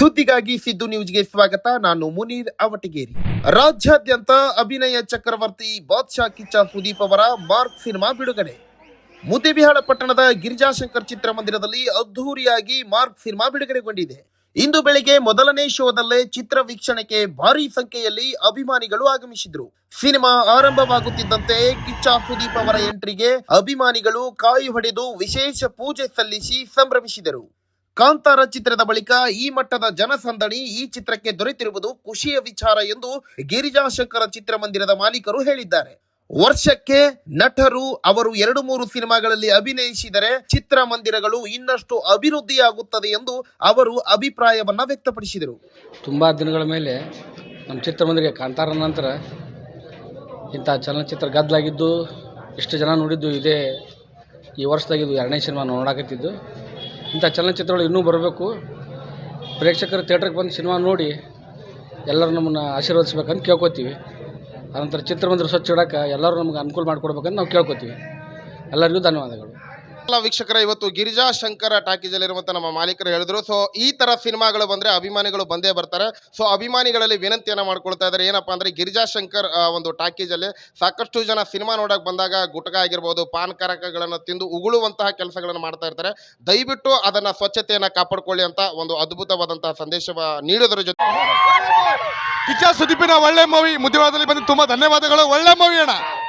ಸುದ್ದಿಗಾಗಿ ಸಿದ್ದು ನ್ಯೂಸ್ಗೆ ಸ್ವಾಗತ. ನಾನು ಮುನೀರ್ ಅವಟಗೇರಿ. ರಾಜ್ಯಾದ್ಯಂತ ಅಭಿನಯ ಚಕ್ರವರ್ತಿ ಬಾದ್ಶಾ ಕಿಚ್ಚ ಸುದೀಪ್ ಅವರ ಮಾರ್ಕ್ ಸಿನಿಮಾ ಬಿಡುಗಡೆ. ಮುದ್ದೇಬಿಹಾಳ ಪಟ್ಟಣದ ಗಿರಿಜಾಶಂಕರ್ ಚಿತ್ರಮಂದಿರದಲ್ಲಿ ಅದ್ಧೂರಿಯಾಗಿ ಮಾರ್ಕ್ ಸಿನಿಮಾ ಬಿಡುಗಡೆಗೊಂಡಿದೆ. ಇಂದು ಬೆಳಿಗ್ಗೆ ಮೊದಲನೇ ಶೋದಲ್ಲೇ ಚಿತ್ರ ವೀಕ್ಷಣೆಗೆ ಭಾರಿ ಸಂಖ್ಯೆಯಲ್ಲಿ ಅಭಿಮಾನಿಗಳು ಆಗಮಿಸಿದ್ರು. ಸಿನಿಮಾ ಆರಂಭವಾಗುತ್ತಿದ್ದಂತೆ ಕಿಚ್ಚ ಸುದೀಪ್ ಅವರ ಎಂಟ್ರಿಗೆ ಅಭಿಮಾನಿಗಳು ಕಾಯಿ ಹೊಡೆದು ವಿಶೇಷ ಪೂಜೆ ಸಲ್ಲಿಸಿ ಸಂಭ್ರಮಿಸಿದರು. ಕಾಂತಾರ ಚಿತ್ರದ ಬಳಿಕ ಈ ಮಟ್ಟದ ಜನಸಂದಣಿ ಈ ಚಿತ್ರಕ್ಕೆ ದೊರೆತಿರುವುದು ಖುಷಿಯ ವಿಚಾರ ಎಂದು ಗಿರಿಜಾಶಂಕರ ಚಿತ್ರಮಂದಿರದ ಮಾಲೀಕರು ಹೇಳಿದ್ದಾರೆ. ವರ್ಷಕ್ಕೆ ನಟರು ಅವರು ಎರಡು ಮೂರು ಸಿನಿಮಾಗಳಲ್ಲಿ ಅಭಿನಯಿಸಿದರೆ ಚಿತ್ರಮಂದಿರಗಳು ಇನ್ನಷ್ಟು ಅಭಿವೃದ್ಧಿಯಾಗುತ್ತದೆ ಎಂದು ಅವರು ಅಭಿಪ್ರಾಯವನ್ನು ವ್ಯಕ್ತಪಡಿಸಿದರು. ತುಂಬ ದಿನಗಳ ಮೇಲೆ ನಮ್ಮ ಚಿತ್ರಮಂದಿರಕ್ಕೆ ಕಾಂತಾರ ನಂತರ ಇಂಥ ಚಲನಚಿತ್ರ ಗದ್ದಲಾಗಿದ್ದು, ಇಷ್ಟು ಜನ ನೋಡಿದ್ದು ಇದೇ ಈ ವರ್ಷದಾಗಿದ್ದು ಎರಡನೇ ಸಿನಿಮಾ ನೋಡಾಕತ್ತಿದ್ದು. ಇಂಥ ಚಲನಚಿತ್ರಗಳು ಇನ್ನೂ ಬರಬೇಕು. ಪ್ರೇಕ್ಷಕರು ಥಿಯೇಟ್ರಿಗೆ ಬಂದು ಸಿನಿಮಾ ನೋಡಿ ಎಲ್ಲರೂ ನಮ್ಮನ್ನು ಆಶೀರ್ವದಿಸ್ಬೇಕಂತ ಕೇಳ್ಕೊತೀವಿ. ಆನಂತರ ಚಿತ್ರಮಂದಿರ ಸ್ವಚ್ಛ ಇಡೋಕೆ ಎಲ್ಲರೂ ನಮ್ಗೆ ಅನುಕೂಲ ಮಾಡಿಕೊಡ್ಬೇಕಂತ ನಾವು ಕೇಳ್ಕೊತೀವಿ. ಎಲ್ಲರಿಗೂ ಧನ್ಯವಾದಗಳು. ವೀಕ್ಷಕರ, ಇವತ್ತು ಗಿರಿಜಾ ಶಂಕರ ಟಾಕೀಸ್ ನಮ್ಮ ಮಾಲೀಕರು ಹೇಳಿದ್ರು. ಸೊ ಈ ತರ ಸಿನಿಮಾಗಳು ಬಂದ್ರೆ ಅಭಿಮಾನಿಗಳು ಬಂದೇ ಬರ್ತಾರೆ. ಸೊ ಅಭಿಮಾನಿಗಳಲ್ಲಿ ವಿನಂತಿಯನ್ನ ಮಾಡ್ಕೊಳ್ತಾ ಇದ್ದಾರೆ. ಏನಪ್ಪಾ ಅಂದ್ರೆ, ಗಿರಿಜಾ ಶಂಕರ್ ಒಂದು ಟಾಕೀಸ್ ಸಾಕಷ್ಟು ಜನ ಸಿನಿಮಾ ನೋಡಕ್ ಬಂದಾಗ ಗುಟಕ ಆಗಿರ್ಬೋದು, ಪಾನ್ ಕರಕಗಳನ್ನು ತಿಂದು ಉಗುಳುವಂತಹ ಕೆಲಸಗಳನ್ನು ಮಾಡ್ತಾ ಇರ್ತಾರೆ. ದಯವಿಟ್ಟು ಅದನ್ನ ಸ್ವಚ್ಛತೆಯನ್ನ ಕಾಪಾಡ್ಕೊಳ್ಳಿ ಅಂತ ಒಂದು ಅದ್ಭುತವಾದಂತಹ ಸಂದೇಶವ ನೀಡೋದ್ರ ಜೊತೆ ಕಿಚ್ಚ ಸುದೀಪಿನ ಒಳ್ಳೆ ಮೂವಿ ಮುದ್ದಿವಾರದಲ್ಲಿ ಬಂದು ತುಂಬಾ ಧನ್ಯವಾದಗಳು. ಒಳ್ಳೆ ಮೂವಿ ಅಣ್ಣ.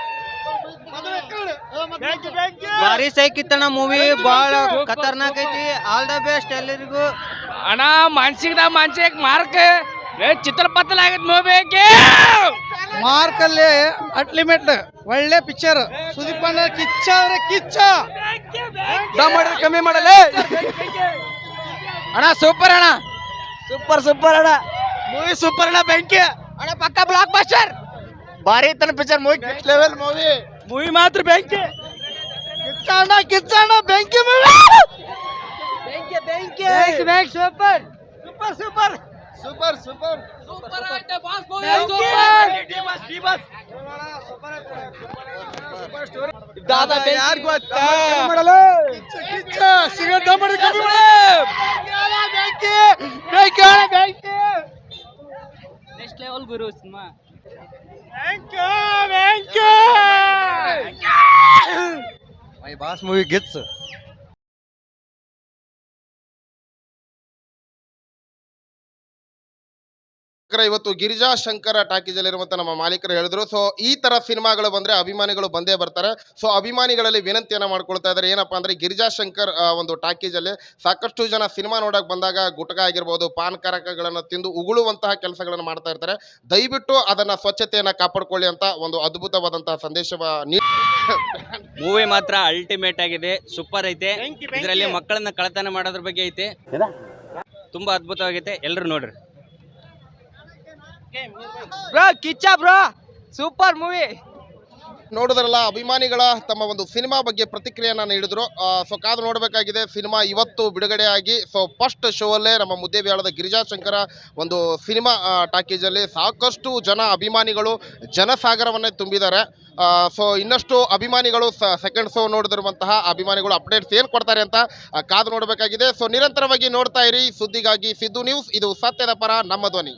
ಭಾರಿ ಸೈಕಿತ್ತಣ್ಣ ಮೂವಿ ಬಹಳ ಖತರ್ನಾಕ್ ಐತಿ. ಆಲ್ ದ ಬೆಸ್ಟ್ ಎಲ್ಲರಿಗೂ. ಅಣ್ಣ ಮಾನ್ಸಿಕದ ಮಾನ್ಸಿಕ ಮಾರ್ಕ್. ಚಿತ್ರಪತ್ರ ಆಗತ್ ಮೂವಿ ಮಾರ್ಕ್ ಅಲ್ಲಿ ಅನ್ಲಿಮಿಟೆಡ್ ಒಳ್ಳೆ ಪಿಕ್ಚರ್ ಸುದೀಪ್ ಅಣ್ಣ ಕಿಚ್ಚ ಅವ್ರೆ ಕಿಚ್ಚ. ಕಮ್ಮಿ ಮಾಡಲೇ ಅಣ್ಣ ಸೂಪರ್ ಅಣ್ಣ. ಸೂಪರ್ ಸೂಪರ್ ಅಣ್ಣ. ಮೂವಿ ಸೂಪರ್ ಅಣ್ಣ ಬೆಂಕಿ. ಅಣ್ಣ ಪಕ್ಕ ಬ್ಲಾಕ್ ಬಸ್ಟರ್ ಭಾರಿ ಇತ್ತನ picture movie level movie movie ಮಾತ್ರ ಬೆಂಕಿ. ಕಿಚ್ಚಣ್ಣ ಕಿಚ್ಚಣ್ಣ ಬೆಂಕಿ ಮೂವಿ ಬೆಂಕಿ ಬೆಂಕಿ bank bank super super super super super ದಾದಾ ಯಾರು ಗೊತ್ತಾ ಕಿಚ್ಚ ಸಿಗರೇಟ್ ಮಾಡಿ ಕಮ್ಮಿ next level Guru cinema my boss movie gets ವೀಕ್ಷಕರ, ಇವತ್ತು ಗಿರಿಜಾ ಶಂಕರ ಟಾಕೀಸ್ ಅಲ್ಲಿರುವಂತ ನಮ್ಮ ಮಾಲೀಕರು ಹೇಳಿದ್ರು. ಸೊ ಈ ತರ ಸಿನಿಮಾಗಳು ಬಂದ್ರೆ ಅಭಿಮಾನಿಗಳು ಬಂದೇ ಬರ್ತಾರೆ. ಸೊ ಅಭಿಮಾನಿಗಳಲ್ಲಿ ವಿನಂತಿಯನ್ನ ಮಾಡ್ಕೊಳ್ತಾ ಇದ್ದಾರೆ. ಏನಪ್ಪಾ ಅಂದ್ರೆ ಗಿರಿಜಾ ಶಂಕರ್ ಒಂದು ಟಾಕೀಸ್ ಅಲ್ಲಿ ಸಾಕಷ್ಟು ಜನ ಸಿನಿಮಾ ನೋಡಕ್ ಬಂದಾಗ ಗುಟಕ ಆಗಿರ್ಬೋದು ಪಾನ್ ಕರಕಗಳನ್ನು ತಿಂದು ಉಗುಳುವಂತಹ ಕೆಲಸಗಳನ್ನು ಮಾಡ್ತಾ ಇರ್ತಾರೆ. ದಯವಿಟ್ಟು ಅದನ್ನ ಸ್ವಚ್ಛತೆಯನ್ನ ಕಾಪಾಡ್ಕೊಳ್ಳಿ ಅಂತ ಒಂದು ಅದ್ಭುತವಾದಂತಹ ಸಂದೇಶವ ಮೂವಿ ಮಾತ್ರ ಅಲ್ಟಿಮೇಟ್ ಆಗಿದೆ. ಸೂಪರ್ ಐತೆ. ಇದರಲ್ಲಿ ಮಕ್ಕಳನ್ನ ಕಳತನ ಮಾಡೋದ್ರ ಬಗ್ಗೆ ಐತೆ. ತುಂಬಾ ಅದ್ಭುತವಾಗೈತೆ ಎಲ್ಲರೂ ನೋಡ್ರಿ. Bro Kichcha bro super movie ನೋಡಿದ್ರಲ್ಲ, ಅಭಿಮಾನಿಗಳ ತಮ್ಮ ಒಂದು ಸಿನಿಮಾ ಬಗ್ಗೆ ಪ್ರತಿಕ್ರಿಯೆಯನ್ನು ನೀಡಿದ್ರು. ಸೊ ಕಾದು ನೋಡಬೇಕಾಗಿದೆ, ಸಿನಿಮಾ ಇವತ್ತು ಬಿಡುಗಡೆಯಾಗಿ. ಸೊ ಫಸ್ಟ್ ಶೋ ಅಲ್ಲೇ ನಮ್ಮ ಮುದ್ದೇಬಿಹಾಳದ ಗಿರಿಜಾಶಂಕರ ಒಂದು ಸಿನಿಮಾ ಟಾಕೀಜಲ್ಲಿ ಸಾಕಷ್ಟು ಜನ ಅಭಿಮಾನಿಗಳು ಜನಸಾಗರವನ್ನೇ ತುಂಬಿದ್ದಾರೆ. ಸೊ ಇನ್ನಷ್ಟು ಅಭಿಮಾನಿಗಳು ಸೆಕೆಂಡ್ ಶೋ ನೋಡಿದಿರುವಂತಹ ಅಭಿಮಾನಿಗಳು ಅಪ್ಡೇಟ್ಸ್ ಏನು ಕೊಡ್ತಾರೆ ಅಂತ ಕಾದು ನೋಡಬೇಕಾಗಿದೆ. ಸೊ ನಿರಂತರವಾಗಿ ನೋಡ್ತಾ ಇರಿ. ಸುದ್ದಿಗಾಗಿ ಸಿದ್ದು ನ್ಯೂಸ್ ಇದು ಸತ್ಯದ ಪರ, ನಮ್ಮ ಧ್ವನಿ.